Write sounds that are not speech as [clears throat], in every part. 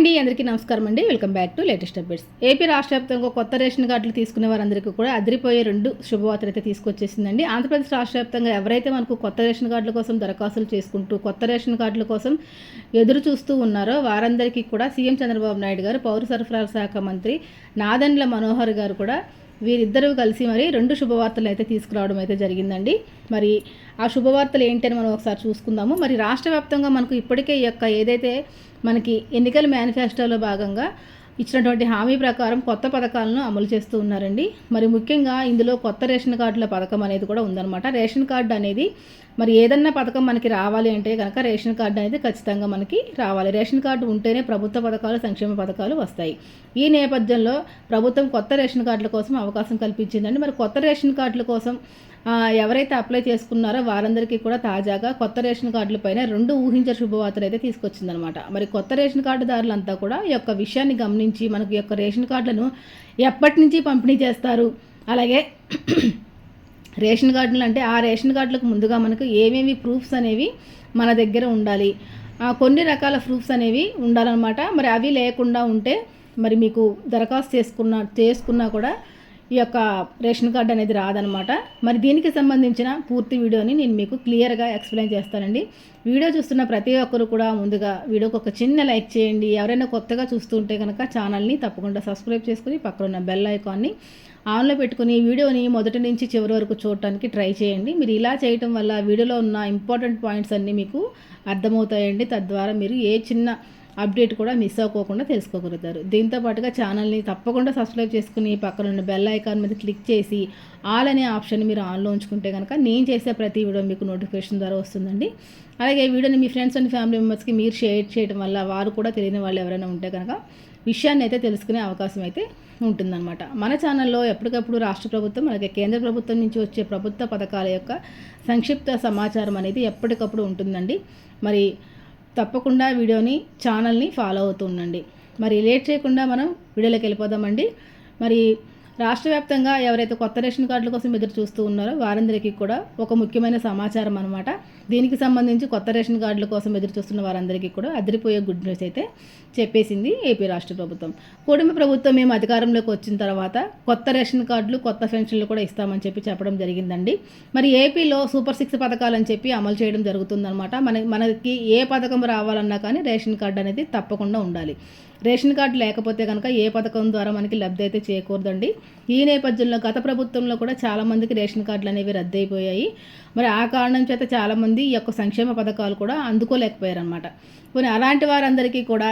అండి అందరికీ నమస్కారం అండి. Welcome back to latest updates. AP రాష్ట్ర వ్యాప్తంగా కొత్త రేషన్ కార్డులు తీసుకునే వారందరికీ కూడా అదిరిపోయే రెండు శుభవార్తలు అయితే తీసుకొచ్చేసిందండి. ఆంధ్రప్రదేశ్ రాష్ట్ర వ్యాప్తంగా ఎవరైతే మనకు కొత్త రేషన్ కార్డుల కోసం దరఖాస్తులు చేసుకుంటూ కొత్త రేషన్ కార్డుల కోసం ఎదురు చూస్తూ ఉన్నారో వారందరికీ కూడా సీఎం చంద్రబాబు నాయుడు గారు పౌర సరఫరాల శాఖ మంత్రి నాదండ్ల మనోహర్ గారు కూడా వీరిద్దరూ కలిసి మరి రెండు శుభవార్తలు అయితే తీసుకురావడం అయితే జరిగిందండి. మరి ఆ శుభవార్తలు ఏంటని మనం ఒకసారి చూసుకుందాము. మరి రాష్ట్ర వ్యాప్తంగా మనకు ఇప్పటికే ఈ యొక్క ఏదైతే మనకి ఎన్నికల మేనిఫెస్టోలో భాగంగా ఇచ్చినటువంటి హామీ ప్రకారం కొత్త పథకాలను అమలు చేస్తూ ఉన్నారండి. మరి ముఖ్యంగా ఇందులో కొత్త రేషన్ కార్డుల పథకం అనేది కూడా ఉందన్నమాట. రేషన్ కార్డు అనేది మరి ఏదన్నా పథకం మనకి రావాలి అంటే కనుక రేషన్ కార్డు అనేది ఖచ్చితంగా మనకి రావాలి. రేషన్ కార్డు ఉంటేనే ప్రభుత్వ పథకాలు సంక్షేమ పథకాలు వస్తాయి. ఈ నేపథ్యంలో ప్రభుత్వం కొత్త రేషన్ కార్డుల కోసం అవకాశం కల్పించిందండి. మరి కొత్త రేషన్ కార్డుల కోసం ఎవరైతే అప్లై చేసుకున్నారో వారందరికీ కూడా తాజాగా కొత్త రేషన్ కార్డులపైన రెండు ఊహించే శుభవార్తలు అయితే తీసుకొచ్చిందనమాట. మరి కొత్త రేషన్ కార్డుదారులంతా కూడా ఈ యొక్క విషయాన్ని గమనించి మనకు ఈ యొక్క రేషన్ కార్డులను ఎప్పటి నుంచి పంపిణీ చేస్తారు? అలాగే [clears throat] రేషన్ కార్డులు అంటే ఆ రేషన్ కార్డులకు ముందుగా మనకు ఏమేమి ప్రూఫ్స్ అనేవి మన దగ్గర ఉండాలి? కొన్ని రకాల ప్రూఫ్స్ అనేవి ఉండాలన్నమాట. మరి అవి లేకుండా ఉంటే మరి మీకు దరఖాస్తు చేసుకున్న చేసుకున్నా కూడా ఈ యొక్క రేషన్ కార్డు అనేది రాదనమాట. మరి దీనికి సంబంధించిన పూర్తి వీడియోని నేను మీకు క్లియర్గా ఎక్స్ప్లెయిన్ చేస్తానండి. వీడియో చూస్తున్న ప్రతి ఒక్కరు కూడా ముందుగా వీడియోకి ఒక చిన్న లైక్ చేయండి. ఎవరైనా కొత్తగా చూస్తుంటే కనుక ఛానల్ని తప్పకుండా సబ్స్క్రైబ్ చేసుకుని పక్కన ఉన్న బెల్ ఐకాన్ని ఆన్లో పెట్టుకుని వీడియోని మొదటి నుంచి చివరి వరకు చూడటానికి ట్రై చేయండి. మీరు ఇలా చేయటం వల్ల వీడియోలో ఉన్న ఇంపార్టెంట్ పాయింట్స్ అన్నీ మీకు అర్థమవుతాయండి. తద్వారా మీరు ఏ చిన్న అప్డేట్ కూడా మిస్ అవ్వకుండా తెలుసుకోగలుగుతారు. దీంతో పాటుగా ఛానల్ని తప్పకుండా సబ్స్క్రైబ్ చేసుకుని పక్కన ఉన్న బెల్ ఐకాన్ మీద క్లిక్ చేసి ఆల్ అనే ఆప్షన్ మీరు ఆన్లో ఉంచుకుంటే కనుక నేను చేసే ప్రతి వీడియో మీకు నోటిఫికేషన్ ద్వారా వస్తుందండి. అలాగే వీడియోని మీ ఫ్రెండ్స్ అండ్ ఫ్యామిలీ మెంబర్స్కి మీరు షేర్ చేయడం వల్ల వారు కూడా తెలియని వాళ్ళు ఎవరైనా ఉంటే కనుక విషయాన్ని అయితే తెలుసుకునే అవకాశం అయితే ఉంటుందన్నమాట. మన ఛానల్లో ఎప్పటికప్పుడు రాష్ట్ర ప్రభుత్వం అలాగే కేంద్ర ప్రభుత్వం నుంచి వచ్చే ప్రభుత్వ పథకాల యొక్క సంక్షిప్త సమాచారం అనేది ఎప్పటికప్పుడు ఉంటుందండి. మరి తప్పకుండా వీడియోని ఛానల్ని ఫాలో అవుతూ ఉండండి మరి లేట్ చేయకుండా మనం వీడియోలోకి వెళ్ళిపోదామండి. మరి రాష్ట్ర వ్యాప్తంగా ఎవరైతే కొత్త రేషన్ కార్డుల కోసం ఎదురు చూస్తూ ఉన్నారో వారందరికీ కూడా ఒక ముఖ్యమైన సమాచారం అనమాట దీనికి సంబంధించి కొత్త రేషన్ కార్డుల కోసం ఎదురు చూస్తున్న వారందరికీ కూడా అదిరిపోయే గుడ్ న్యూస్ అయితే చెప్పేసింది ఏపీ రాష్ట్ర ప్రభుత్వం. కూటమి ప్రభుత్వం మేము అధికారంలోకి వచ్చిన తర్వాత కొత్త రేషన్ కార్డులు కొత్త పెన్షన్లు కూడా ఇస్తామని చెప్పి చెప్పడం జరిగిందండి. మరి ఏపీలో సూపర్ సిక్స్ పథకాలు అని చెప్పి అమలు చేయడం జరుగుతుందన్నమాట. మన మనకి ఏ పథకం రావాలన్నా కానీ రేషన్ కార్డు అనేది తప్పకుండా ఉండాలి. రేషన్ కార్డు లేకపోతే కనుక ఏ పథకం ద్వారా మనకి లబ్ధి అయితే చేయకూడదండి ఈ నేపథ్యంలో గత ప్రభుత్వంలో కూడా చాలామందికి రేషన్ కార్డులు అనేవి రద్దయిపోయాయి. మరి ఆ కారణం చేత చాలామంది ఈ యొక్క సంక్షేమ పథకాలు కూడా అందుకోలేకపోయారు అనమాట కొన్ని అలాంటి వారందరికీ కూడా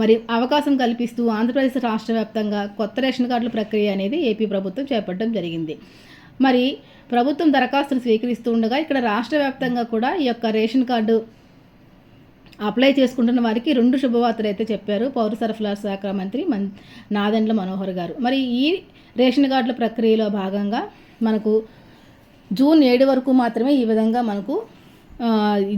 మరి అవకాశం కల్పిస్తూ ఆంధ్రప్రదేశ్ రాష్ట్ర వ్యాప్తంగా కొత్త రేషన్ కార్డుల ప్రక్రియ అనేది ఏపీ ప్రభుత్వం చేపట్టడం జరిగింది. మరి ప్రభుత్వం దరఖాస్తులు స్వీకరిస్తూ ఉండగా ఇక్కడ రాష్ట్ర వ్యాప్తంగా కూడా ఈ యొక్క రేషన్ కార్డు అప్లై చేసుకుంటున్న వారికి రెండు శుభవార్తలు అయితే చెప్పారు. పౌర సరఫరా శాఖ మంత్రి మన్ నాదెండ్ల మనోహర్ గారు. మరి ఈ రేషన్ కార్డుల ప్రక్రియలో భాగంగా మనకు జూన్ ఏడు వరకు మాత్రమే ఈ విధంగా మనకు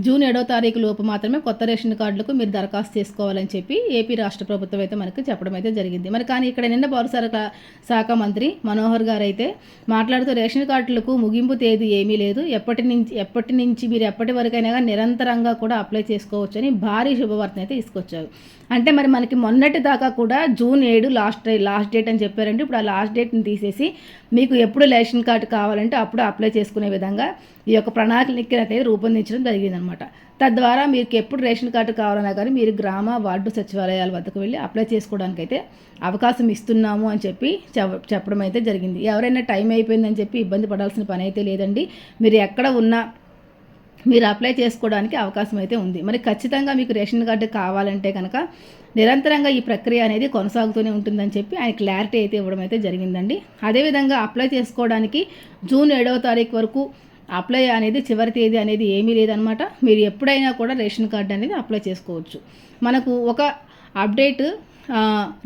జూన్ ఏడో తారీఖు లోపు మాత్రమే కొత్త రేషన్ కార్డులకు మీరు దరఖాస్తు చేసుకోవాలని చెప్పి ఏపీ రాష్ట్ర ప్రభుత్వం అయితే మనకి చెప్పడం అయితే జరిగింది. మరి కానీ ఇక్కడ నిన్న పౌరసరఫరా శాఖ మంత్రి మనోహర్ గారు అయితే మాట్లాడుతూ రేషన్ కార్డులకు ముగింపు తేదీ ఏమీ లేదు. ఎప్పటి నుంచి ఎప్పటి నుంచి మీరు ఎప్పటి వరకైనా కానీ నిరంతరంగా కూడా అప్లై చేసుకోవచ్చని భారీ శుభవార్తను అయితే తీసుకొచ్చారు. అంటే మరి మనకి మొన్నటి దాకా కూడా జూన్ ఏడు లాస్ట్ లాస్ట్ డేట్ అని చెప్పారంటే ఇప్పుడు ఆ లాస్ట్ డేట్ని తీసేసి మీకు ఎప్పుడు రేషన్ కార్డు కావాలంటే అప్పుడు అప్లై చేసుకునే విధంగా ఈ యొక్క ప్రణాళిక అయితే రూపొందించడం జరిగిందనమాట తద్వారా మీకు ఎప్పుడు రేషన్ కార్డు కావాలన్నా కానీ మీరు గ్రామ వార్డు సచివాలయాల వద్దకు వెళ్ళి అప్లై చేసుకోవడానికి అయితే అవకాశం ఇస్తున్నాము అని చెప్పి చెప్పడం అయితే జరిగింది. ఎవరైనా టైం అయిపోయిందని చెప్పి ఇబ్బంది పడాల్సిన పని అయితే లేదండి. మీరు ఎక్కడ ఉన్నా మీరు అప్లై చేసుకోవడానికి అవకాశం అయితే ఉంది. మరి ఖచ్చితంగా మీకు రేషన్ కార్డు కావాలంటే కనుక నిరంతరంగా ఈ ప్రక్రియ అనేది కొనసాగుతూనే ఉంటుందని చెప్పి ఆయన క్లారిటీ అయితే ఇవ్వడం అయితే జరిగిందండి. అదేవిధంగా అప్లై చేసుకోవడానికి జూన్ ఏడవ తారీఖు వరకు అప్లై అనేది చివరి తేదీ అనేది ఏమీ లేదనమాట మీరు ఎప్పుడైనా కూడా రేషన్ కార్డు అనేది అప్లై చేసుకోవచ్చు. మనకు ఒక అప్డేట్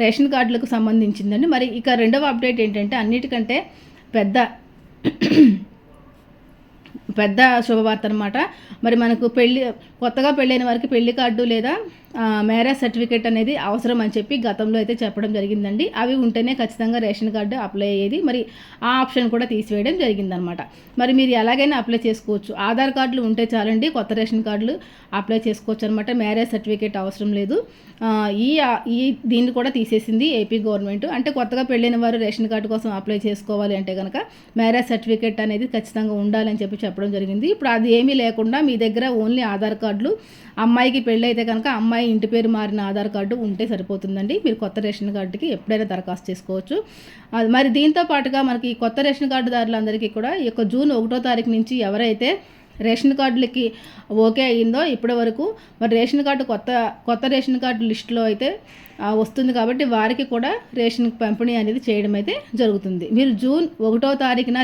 రేషన్ కార్డులకు సంబంధించిందండి. మరి ఇక రెండవ అప్డేట్ ఏంటంటే అన్నిటికంటే పెద్ద పెద్ద శుభవార్త అనమాట మరి మనకు పెళ్ళి కొత్తగా పెళ్ళైన వారికి పెళ్ళి కార్డు లేదా మ్యారేజ్ సర్టిఫికేట్ అనేది అవసరం అని చెప్పి గతంలో అయితే చెప్పడం జరిగిందండి. అవి ఉంటేనే ఖచ్చితంగా రేషన్ కార్డు అప్లై అయ్యేది. మరి ఆ ఆప్షన్ కూడా తీసివేయడం జరిగిందనమాట. మరి మీరు ఎలాగైనా అప్లై చేసుకోవచ్చు. ఆధార్ కార్డులు ఉంటే చాలండి కొత్త రేషన్ కార్డులు అప్లై చేసుకోవచ్చు అనమాట. మ్యారేజ్ సర్టిఫికేట్ అవసరం లేదు. ఈ ఈ దీన్ని కూడా తీసేసింది ఏపీ గవర్నమెంట్. అంటే కొత్తగా పెళ్ళైన వారు రేషన్ కార్డు కోసం అప్లై చేసుకోవాలి అంటే కనుక మ్యారేజ్ సర్టిఫికేట్ అనేది ఖచ్చితంగా ఉండాలని చెప్పి చెప్పడం జరిగింది. ఇప్పుడు అది ఏమీ లేకుండా మీ దగ్గర ఓన్లీ ఆధార్ కార్డులు అమ్మాయికి పెళ్ళి అయితే కనుక అమ్మాయి ఇంటి పేరు మారిన ఆధార్ కార్డు ఉంటే సరిపోతుందండి. మీరు కొత్త రేషన్ కార్డుకి ఎప్పుడైనా దరఖాస్తు చేసుకోవచ్చు. మరి దీంతో పాటుగా మనకి కొత్త రేషన్ కార్డుదారులందరికీ కూడా ఈ యొక్క జూన్ ఒకటో తారీఖు నుంచి ఎవరైతే రేషన్ కార్డులకి ఓకే అయ్యిందో ఇప్పటి వరకు మరి రేషన్ కార్డు కొత్త కొత్త రేషన్ కార్డు లిస్టులో అయితే వస్తుంది కాబట్టి వారికి కూడా రేషన్ పంపిణీ అనేది చేయడం అయితే జరుగుతుంది. మీరు జూన్ ఒకటో తారీఖున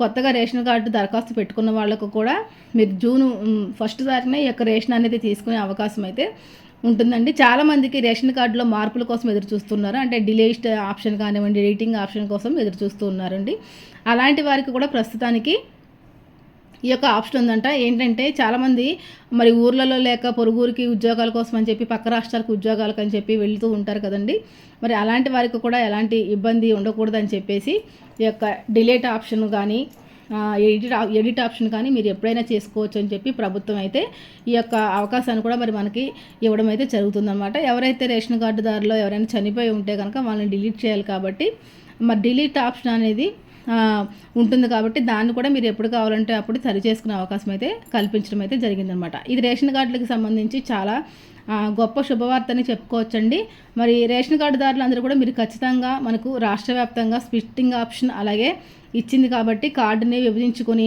కొత్తగా రేషన్ కార్డు దరఖాస్తు పెట్టుకున్న వాళ్ళకు కూడా మీరు జూన్ ఫస్ట్ తారీఖున ఈ యొక్క రేషన్ అనేది తీసుకునే అవకాశం అయితే ఉంటుందండి. చాలామందికి రేషన్ కార్డులో మార్పుల కోసం ఎదురు చూస్తున్నారు. అంటే డిలేస్ట్ ఆప్షన్ కానివ్వండి ఎడిటింగ్ ఆప్షన్ కోసం ఎదురు చూస్తూ ఉన్నారండి. అలాంటి వారికి కూడా ప్రస్తుతానికి ఈ యొక్క ఆప్షన్ ఉందంట. ఏంటంటే చాలామంది మరి ఊర్లలో లేక పొరుగురికి ఉద్యోగాల కోసం అని చెప్పి పక్క రాష్ట్రాలకు ఉద్యోగాలకు అని చెప్పి వెళుతూ ఉంటారు కదండి. మరి అలాంటి వారికి కూడా ఎలాంటి ఇబ్బంది ఉండకూడదని చెప్పేసి ఈ యొక్క డిలేట్ ఆప్షన్ కానీ ఎడిట్ ఎడిట్ ఆప్షన్ కానీ మీరు ఎప్పుడైనా చేసుకోవచ్చు అని చెప్పి ప్రభుత్వం అయితే ఈ యొక్క అవకాశాన్ని కూడా మరి మనకి ఇవ్వడం అయితే జరుగుతుందన్నమాట. ఎవరైతే రేషన్ కార్డుదారులో ఎవరైనా చనిపోయి ఉంటే కనుక వాళ్ళని డిలీట్ చేయాలి కాబట్టి. మరి డిలీట్ ఆప్షన్ అనేది ఉంటుంది కాబట్టి దాన్ని కూడా మీరు ఎప్పుడు కావాలంటే అప్పుడు సరి చేసుకునే అవకాశం అయితే కల్పించడం అయితే జరిగిందనమాట. ఇది రేషన్ కార్డులకు సంబంధించి చాలా గొప్ప శుభవార్తని చెప్పుకోవచ్చండి. మరి రేషన్ కార్డుదారులు అందరూ కూడా మీరు ఖచ్చితంగా మనకు రాష్ట్ర వ్యాప్తంగా స్పిట్టింగ్ ఆప్షన్ అలాగే ఇచ్చింది కాబట్టి కార్డుని విభజించుకొని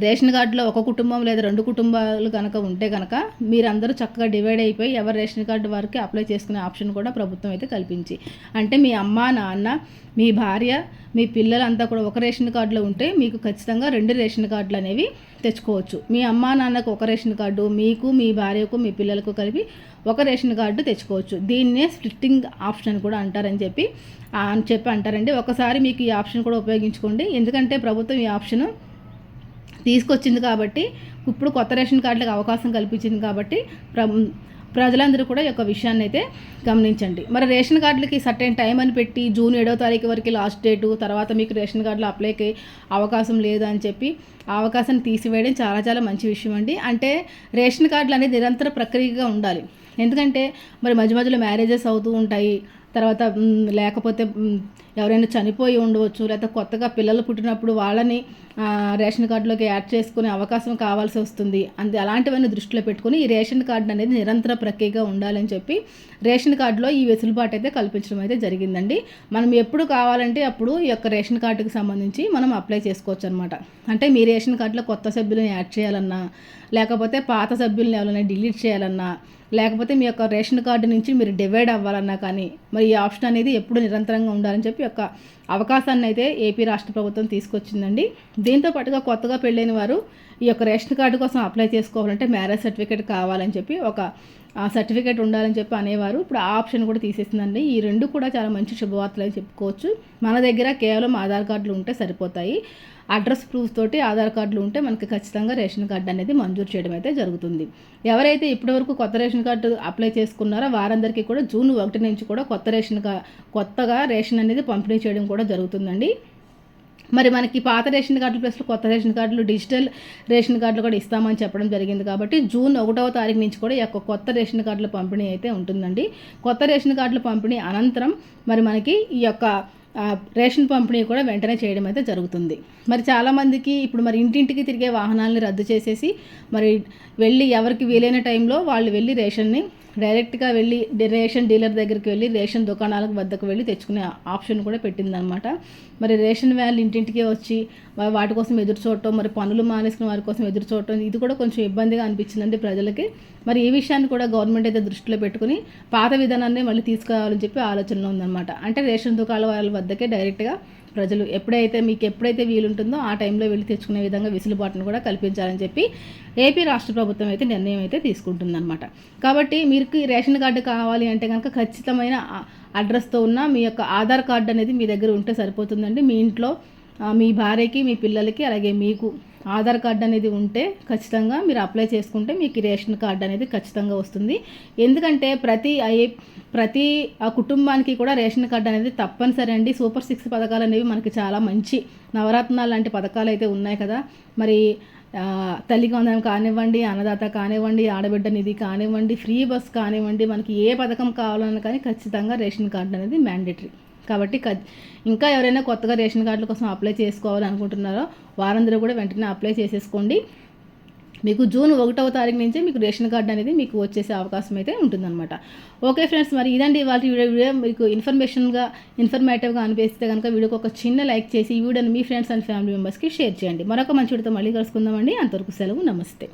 రేషన్ కార్డులో ఒక కుటుంబం లేదా రెండు కుటుంబాలు కనుక ఉంటే కనుక మీరందరూ చక్కగా డివైడ్ అయిపోయి ఎవరు రేషన్ కార్డు వారికి అప్లై చేసుకునే ఆప్షన్ కూడా ప్రభుత్వం అయితే కల్పించి. అంటే మీ అమ్మ నాన్న మీ భార్య మీ పిల్లలంతా కూడా ఒక రేషన్ కార్డులో ఉంటే మీకు ఖచ్చితంగా రెండు రేషన్ కార్డులు అనేవి తెచ్చుకోవచ్చు. మీ అమ్మ నాన్నకు ఒక రేషన్ కార్డు మీకు మీ భార్యకు మీ పిల్లలకు కలిపి ఒక రేషన్ కార్డు తెచ్చుకోవచ్చు. దీన్నే స్ప్లిట్టింగ్ ఆప్షన్ కూడా అంటారని చెప్పి అని చెప్పి అంటారండి. ఒకసారి మీకు ఈ ఆప్షన్ కూడా ఉపయోగించుకోండి. ఎందుకంటే ప్రభుత్వం ఈ ఆప్షన్ తీసుకొచ్చింది కాబట్టి ఇప్పుడు కొత్త రేషన్ కార్డులకు అవకాశం కల్పించింది కాబట్టి ప్ర ప్రజలందరూ కూడా ఈ యొక్క విషయాన్ని అయితే గమనించండి. మరి రేషన్ కార్డులకి సర్టైన్ టైం అని పెట్టి జూన్ ఏడో తారీఖు వరకు లాస్ట్ డేటు తర్వాత మీకు రేషన్ కార్డులు అప్లైకి అవకాశం లేదు అని చెప్పి ఆ తీసివేయడం చాలా చాలా మంచి విషయం అండి. అంటే రేషన్ కార్డులు అనేది నిరంతర ప్రక్రియగా ఉండాలి. ఎందుకంటే మరి మధ్య మధ్యలో మ్యారేజెస్ అవుతూ ఉంటాయి. తర్వాత లేకపోతే ఎవరైనా చనిపోయి ఉండవచ్చు లేకపోతే కొత్తగా పిల్లలు పుట్టినప్పుడు వాళ్ళని రేషన్ కార్డులోకి యాడ్ చేసుకునే అవకాశం కావాల్సి వస్తుంది. అంతే అలాంటివన్నీ దృష్టిలో పెట్టుకుని ఈ రేషన్ కార్డు అనేది నిరంతర ప్రక్రియగా ఉండాలని చెప్పి రేషన్ కార్డులో ఈ వెసులుబాటు అయితే కల్పించడం అయితే జరిగిందండి. మనం ఎప్పుడు కావాలంటే అప్పుడు ఈ యొక్క రేషన్ కార్డుకి సంబంధించి మనం అప్లై చేసుకోవచ్చు అనమాట అంటే మీ రేషన్ కార్డులో కొత్త సభ్యులను యాడ్ చేయాలన్నా లేకపోతే పాత సభ్యులను ఎవరైనా డిలీట్ చేయాలన్నా లేకపోతే మీ యొక్క రేషన్ కార్డు నుంచి మీరు డివైడ్ అవ్వాలన్నా కానీ మరి ఈ ఆప్షన్ అనేది ఎప్పుడు నిరంతరంగా ఉండాలని చెప్పి యొక్క అవకాశాన్ని అయితే ఏపీ రాష్ట్ర ప్రభుత్వం తీసుకొచ్చిందండి. దీంతో పాటుగా కొత్తగా పెళ్ళైన వారు ఈ యొక్క రేషన్ కార్డు కోసం అప్లై చేసుకోవాలంటే మ్యారేజ్ సర్టిఫికేట్ కావాలని చెప్పి ఒక సర్టిఫికేట్ ఉండాలని చెప్పి అనేవారు. ఇప్పుడు ఆ ఆప్షన్ కూడా తీసేసిందండి. ఈ రెండు కూడా చాలా మంచి శుభవార్తలు అని చెప్పుకోవచ్చు. మన దగ్గర కేవలం ఆధార్ కార్డులు ఉంటే సరిపోతాయి. అడ్రస్ ప్రూఫ్ తోటి ఆధార్ కార్డులు ఉంటే మనకి ఖచ్చితంగా రేషన్ కార్డు అనేది మంజూరు చేయడం అయితే జరుగుతుంది. ఎవరైతే ఇప్పటివరకు కొత్త రేషన్ కార్డు అప్లై చేసుకున్నారో వారందరికీ కూడా జూన్ ఒకటి నుంచి కూడా కొత్త రేషన్ కొత్తగా రేషన్ అనేది పంపిణీ చేయడం కూడా జరుగుతుందండి. మరి మనకి పాత రేషన్ కార్డులు ప్లస్ కొత్త రేషన్ కార్డులు డిజిటల్ రేషన్ కార్డులు కూడా ఇస్తామని చెప్పడం జరిగింది కాబట్టి జూన్ ఒకటవ తారీఖు నుంచి కూడా ఈ యొక్క కొత్త రేషన్ కార్డుల పంపిణీ అయితే ఉంటుందండి. కొత్త రేషన్ కార్డుల పంపిణీ అనంతరం మరి మనకి ఈ యొక్క రేషన్ పంపిణీ కూడా వెంటనే చేయడం అయితే జరుగుతుంది. మరి చాలామందికి ఇప్పుడు మరి ఇంటింటికి తిరిగే వాహనాలని రద్దు చేసేసి మరి వెళ్ళి ఎవరికి వీలైన టైంలో వాళ్ళు వెళ్ళి రేషన్ని డైరెక్ట్గా వెళ్ళి రేషన్ డీలర్ దగ్గరికి వెళ్ళి రేషన్ దుకాణాల వద్దకు వెళ్ళి తెచ్చుకునే ఆప్షన్ కూడా పెట్టిందనమాట మరి రేషన్ వ్యాన్లు ఇంటింటికే వచ్చి వాటి కోసం ఎదురు చూడటం మరి పనులు మానేసుకున్న వారి కోసం ఎదురు చూడటం ఇది కూడా కొంచెం ఇబ్బందిగా అనిపించిందండి ప్రజలకి. మరి ఈ విషయాన్ని కూడా గవర్నమెంట్ అయితే దృష్టిలో పెట్టుకుని పాత విధానాన్ని మళ్ళీ తీసుకురావాలని చెప్పి ఆలోచనలో ఉందన్నమాట. అంటే రేషన్ దుకాణాల వాళ్ళ వద్దకే డైరెక్ట్గా ప్రజలు ఎప్పుడైతే మీకు ఎప్పుడైతే వీలుంటుందో ఆ టైంలో వెళ్ళి తెచ్చుకునే విధంగా విసులుబాటును కూడా కల్పించాలని చెప్పి ఏపీ రాష్ట్ర ప్రభుత్వం అయితే నిర్ణయం అయితే తీసుకుంటుందన్నమాట. కాబట్టి మీకు రేషన్ కార్డు కావాలి అంటే కనుక ఖచ్చితమైన అడ్రస్తో ఉన్న మీ యొక్క ఆధార్ కార్డు అనేది మీ దగ్గర ఉంటే సరిపోతుందండి. మీ ఇంట్లో మీ భార్యకి మీ పిల్లలకి అలాగే మీకు ఆధార్ కార్డు అనేది ఉంటే ఖచ్చితంగా మీరు అప్లై చేసుకుంటే మీకు రేషన్ కార్డు అనేది ఖచ్చితంగా వస్తుంది. ఎందుకంటే ప్రతి ఐ- ప్రతి ఆ కుటుంబానికి కూడా రేషన్ కార్డు అనేది తప్పనిసరి అండి. సూపర్ సిక్స్ పథకాలు అనేవి మనకి చాలా మంచి నవరత్నాలు లాంటి పథకాలు అయితే ఉన్నాయి కదా. మరి తల్లికి వందనం కానివ్వండి అన్నదాత కానివ్వండి ఆడబిడ్డ నిధి కానివ్వండి ఫ్రీ బస్ కానివ్వండి మనకి ఏ పథకం కావాలన్నా కానీ ఖచ్చితంగా రేషన్ కార్డు అనేది మ్యాండేటరీ. కాబట్టి ఇంకా ఎవరైనా కొత్తగా రేషన్ కార్డుల కోసం అప్లై చేసుకోవాలనుకుంటున్నారో వారందరూ కూడా వెంటనే అప్లై చేసేసుకోండి. మీకు జూన్ ఒకటవ తారీఖు నుంచే మీకు రేషన్ కార్డు అనేది మీకు వచ్చేసే అవకాశం అయితే ఉంటుందన్నమాట. ఓకే ఫ్రెండ్స్ మరి ఇదండి వాళ్ళ వీడియో. వీడియో మీకు ఇన్ఫర్మేషన్గా ఇన్ఫర్మేటివ్గా అనిపిస్తే కనుక వీడియోకి ఒక చిన్న లైక్ చేసి ఈ వీడియోని మీ ఫ్రెండ్స్ అండ్ ఫ్యామిలీ మెంబర్స్కి షేర్ చేయండి. మరొక మంచి వీడితో మళ్ళీ కలుసుకుందామండి. అంతవరకు సెలవు నమస్తే.